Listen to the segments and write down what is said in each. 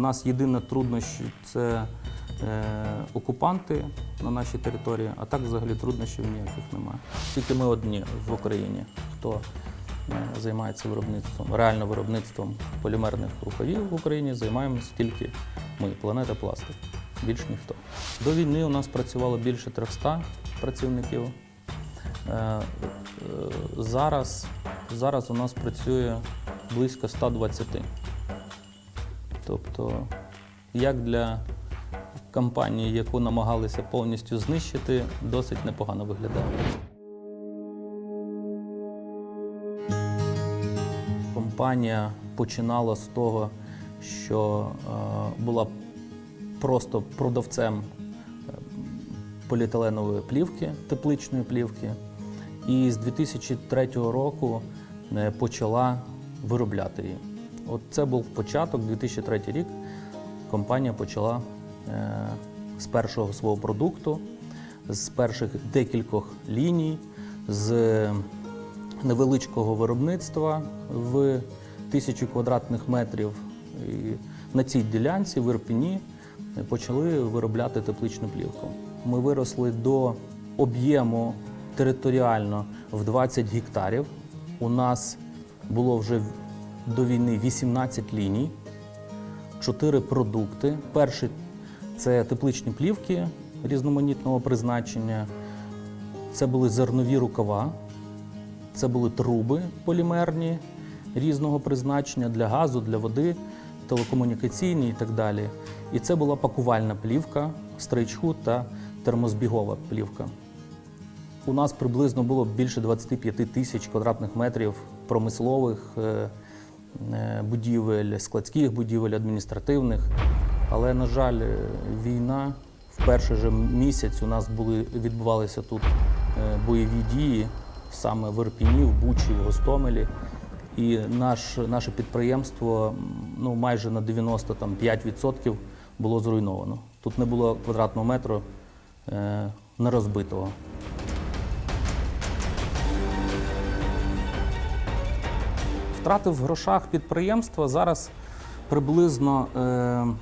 У нас єдине труднощі це е, окупанти на нашій території, а так взагалі труднощів ніяких немає. Тільки ми одні в Україні, хто е, займається виробництвом, реально виробництвом полімерних рукавів в Україні, займаємося тільки ми, планета пластик. Більш ніхто. До війни у нас працювало більше 300 працівників. Е, Зараз, зараз у нас працює близько 120. Тобто, як для компанії, яку намагалися повністю знищити, досить непогано виглядає. Компанія починала з того, що е, була просто продавцем е, поліетиленової плівки, тепличної плівки, і з 2003 року е, почала виробляти її. От це був початок, 2003 рік. Компанія почала е, з першого свого продукту, з перших декількох ліній, з невеличкого виробництва в тисячу квадратних метрів. І на цій ділянці в Ірпіні почали виробляти тепличну плівку. Ми виросли до об'єму територіально в 20 гектарів. У нас було вже до війни 18 ліній, 4 продукти. Перший це тепличні плівки різноманітного призначення. Це були зернові рукава, це були труби полімерні різного призначення для газу, для води, телекомунікаційні і так далі. І це була пакувальна плівка, стрейчхуд та термозбігова плівка. У нас приблизно було більше 25 тисяч квадратних метрів промислових е, будівель, складських будівель, адміністративних. Але, на жаль, е, війна в перший же місяць у нас були, відбувалися тут е, бойові дії саме в Ірпіні, в Бучі, в Гостомелі. І наш, наше підприємство ну, майже на 95% було зруйновано. Тут не було квадратного метру е, нерозбитого. Втрати в грошах підприємства зараз приблизно е, е,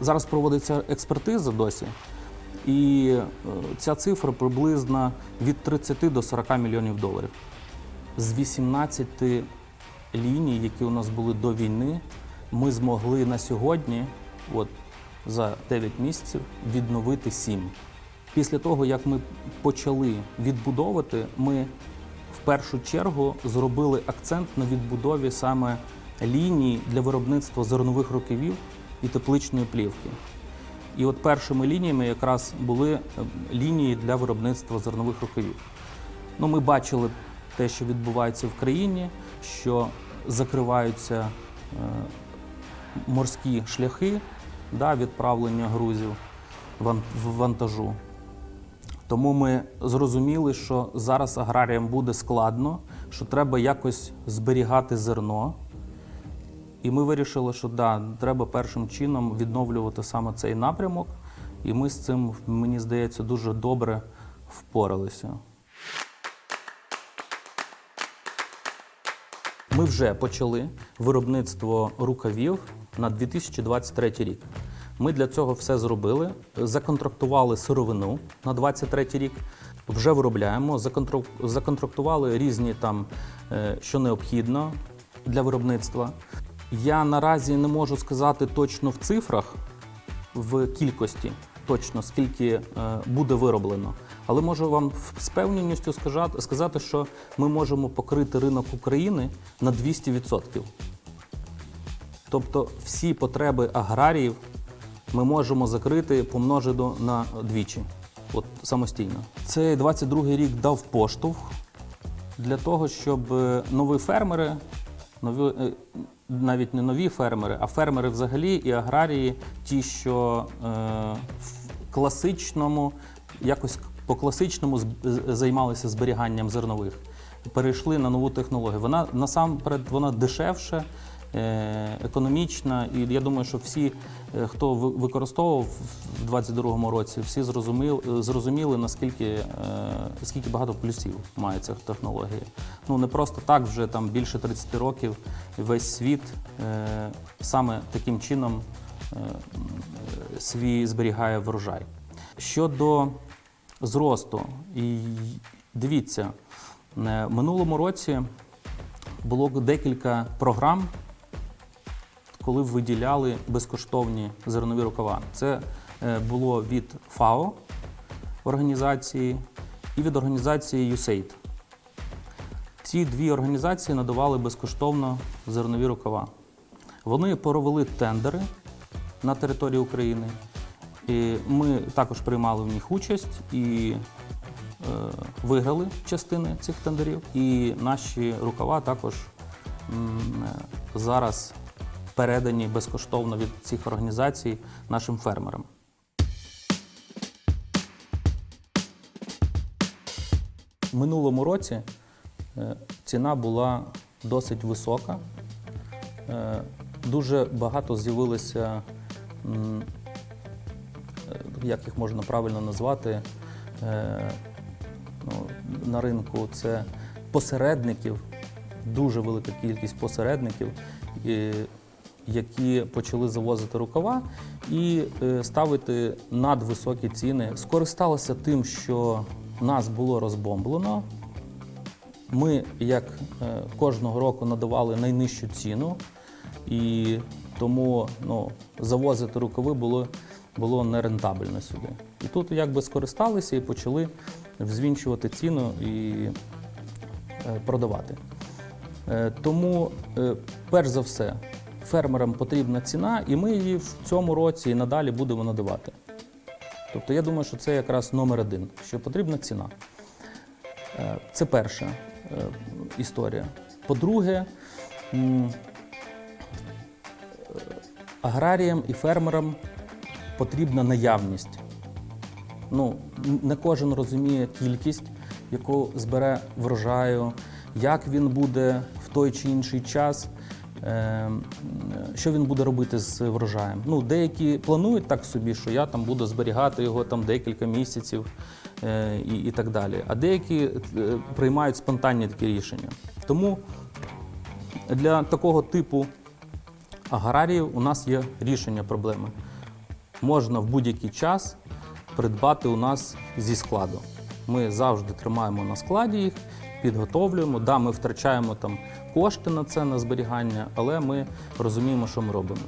зараз проводиться експертиза досі, і е, ця цифра приблизно від 30 до 40 мільйонів доларів. З 18 ліній, які у нас були до війни, ми змогли на сьогодні, от за 9 місяців, відновити 7. Після того, як ми почали відбудовувати, ми першу чергу зробили акцент на відбудові саме ліній для виробництва зернових рукавів і тепличної плівки. І от першими лініями якраз були е, лінії для виробництва зернових рукавів. Ну, ми бачили те, що відбувається в країні, що закриваються е, морські шляхи да, відправлення грузів в вантажу. Тому ми зрозуміли, що зараз аграріям буде складно, що треба якось зберігати зерно. І ми вирішили, що да, треба першим чином відновлювати саме цей напрямок. І ми з цим, мені здається, дуже добре впоралися. Ми вже почали виробництво рукавів на 2023 рік. Ми для цього все зробили, законтрактували сировину на 2023 рік, вже виробляємо, законтрак- законтрактували різні там, е, що необхідно для виробництва. Я наразі не можу сказати точно в цифрах, в кількості, точно скільки е, буде вироблено. Але можу вам з певненістю сказати, що ми можемо покрити ринок України на 200%. Тобто всі потреби аграріїв ми можемо закрити помножити на двічі, от самостійно. Цей 22-й рік дав поштовх для того, щоб е, нові фермери, нові, е, навіть не нові фермери, а фермери взагалі і аграрії, ті, що е, в класичному, якось по класичному займалися зберіганням зернових, перейшли на нову технологію. Вона насамперед вона дешевше, економічна. І я думаю, що всі, е, хто ви- використовував в 2022 році, всі зрозуміли, зрозуміли наскільки е, скільки багато плюсів має ця технологія. Ну не просто так, вже там більше 30 років весь світ е, саме таким чином е, свій зберігає врожай. Щодо зросту, і дивіться, е, в минулому році було декілька програм, коли виділяли безкоштовні зернові рукава. Це е, було від ФАО організації і від організації USAID. Ці дві організації надавали безкоштовно зернові рукава. Вони провели тендери на території України. І ми також приймали в них участь і е, виграли частини цих тендерів. І наші рукава також м, е, зараз передані безкоштовно від цих організацій нашим фермерам. В минулому році е, ціна була досить висока. Е, Дуже багато з'явилося, е, як їх можна правильно назвати, ну, на ринку це посередників, дуже велика кількість посередників, які почали завозити рукава і е, ставити надвисокі ціни. Скористалися тим, що нас було розбомблено. Ми, як е, кожного року, надавали найнижчу ціну, і тому ну, завозити рукави було, було нерентабельно сюди. І тут якби скористалися і почали взвінчувати ціну і е, продавати. Тому, перш за все, фермерам потрібна ціна, і ми її в цьому році і надалі будемо надавати. Тобто я думаю, що це якраз номер один, що потрібна ціна. Е, Це перша е, історія. По-друге, е, аграріям і фермерам потрібна наявність. Ну, не кожен розуміє кількість, яку збере врожаю, як він буде в той чи інший час, що він буде робити з врожаєм. Ну, деякі планують так собі, що я там буду зберігати його там декілька місяців е, і, і так далі. А деякі е, приймають спонтанні такі рішення. Тому для такого типу аграріїв у нас є рішення проблеми. Можна в будь-який час придбати у нас зі складу. Ми завжди тримаємо на складі їх, підготовлюємо. Да, ми втрачаємо там кошти на це, на зберігання, але ми розуміємо, що ми робимо.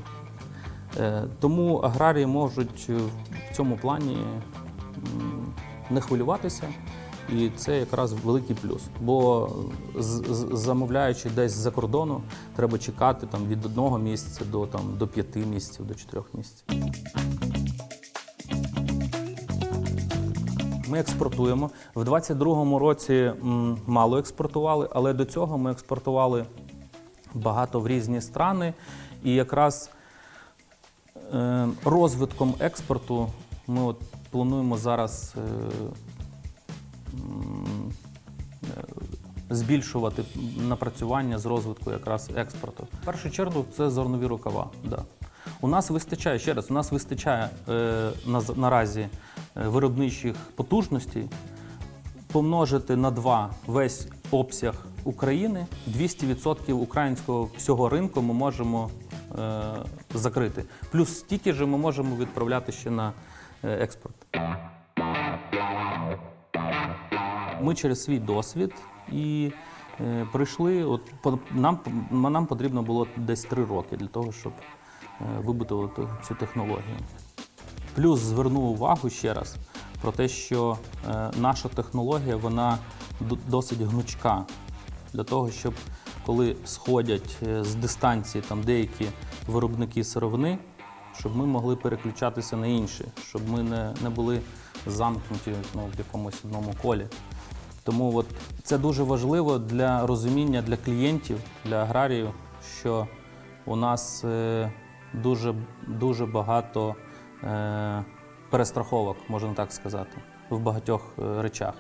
Е, Тому аграрії можуть е, в цьому плані не хвилюватися, і це якраз великий плюс. Бо замовляючи десь з-за кордону, треба чекати там, від одного місяця до, там, до п'яти місяців, до чотирьох місяців. Ми експортуємо. В 22-му році мало експортували, але до цього ми експортували багато в різні страни. І якраз е, розвитком експорту ми от плануємо зараз е, е, збільшувати напрацювання з розвитку якраз експорту. В першу чергу це зернові рукава. Да. У нас вистачає ще раз, у нас вистачає е, на, наразі виробничих потужностей помножити на два весь обсяг України, 200% українського всього ринку ми можемо е, закрити. Плюс стільки ж ми можемо відправляти ще на е, експорт. Ми через свій досвід і е, прийшли. От по- нам, нам потрібно було десь три роки для того, щоб е, вибудувати цю технологію. Плюс зверну увагу ще раз про те, що е, наша технологія вона досить гнучка для того, щоб коли сходять е, з дистанції там деякі виробники сировини, щоб ми могли переключатися на інші, щоб ми не, не були замкнуті ну, в якомусь одному колі. Тому от це дуже важливо для розуміння для клієнтів, для аграріїв, що у нас е, дуже, дуже багато перестраховок, можна так сказати, в багатьох е, речах.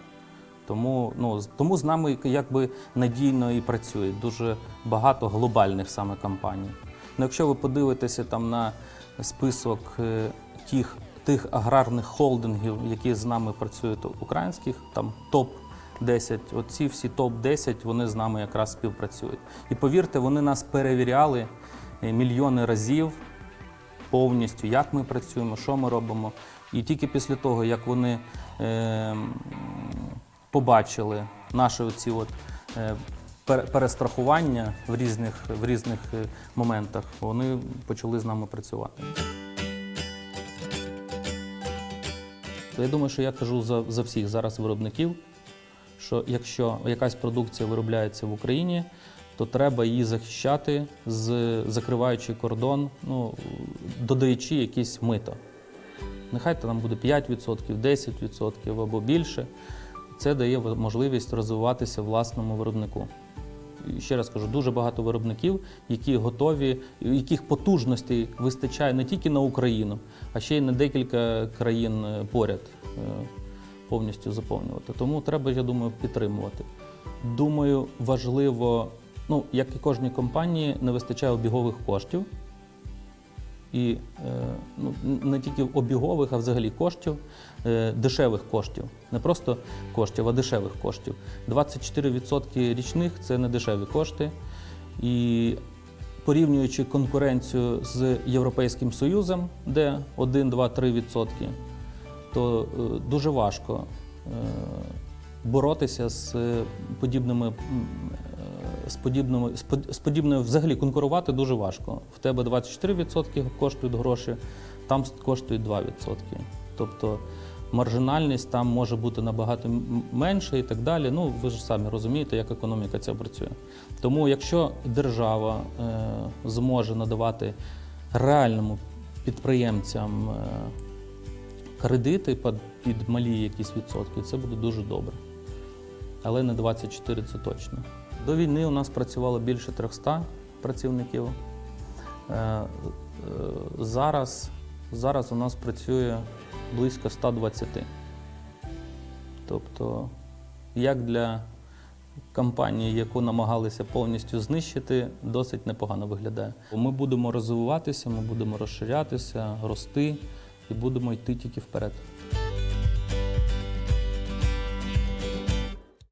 Тому, ну, тому з нами якби надійно і працює дуже багато глобальних саме компаній. Ну, якщо ви подивитеся там на список е, тих, тих аграрних холдингів, які з нами працюють українських, там топ 10, оці всі топ 10 вони з нами якраз співпрацюють. І повірте, вони нас перевіряли е, мільйони разів повністю, як ми працюємо, що ми робимо. І тільки після того, як вони е, побачили наші оці от, е, перестрахування в різних, в різних е, моментах, вони почали з нами працювати. Я думаю, що я кажу за, за всіх зараз виробників, що якщо якась продукція виробляється в Україні, то треба її захищати, з, закриваючи кордон, ну, додаючи якісь мито. Нехай там буде 5%, 10% або більше. Це дає можливість розвиватися власному виробнику. І ще раз кажу, дуже багато виробників, які готові, яких потужностей вистачає не тільки на Україну, а ще й на декілька країн е, поряд е, повністю заповнювати. Тому треба, я думаю, підтримувати. Думаю, важливо, ну, як і кожній компанії, не вистачає обігових коштів. І е, ну, не тільки обігових, а взагалі коштів, е, дешевих коштів. Не просто коштів, а дешевих коштів. 24% річних це не дешеві кошти. І порівнюючи конкуренцію з Європейським Союзом, де 1, 2, 3%, то е, дуже важко боротися з подібними. З, подібними, з подібною взагалі конкурувати дуже важко. В тебе 24% коштують гроші, там коштують 2%. Тобто маржинальність там може бути набагато менша і так далі. Ну, ви ж самі розумієте, як економіка ця працює. Тому якщо держава е, зможе надавати реальному підприємцям е, кредити під, під малі якісь відсотки, це буде дуже добре. Але не 24 це точно. До війни у нас працювало більше 300 працівників. Е, е, Зараз, зараз у нас працює близько 120. Тобто, як для компанії, яку намагалися повністю знищити, досить непогано виглядає. Ми будемо розвиватися, ми будемо розширятися, рости і будемо йти тільки вперед.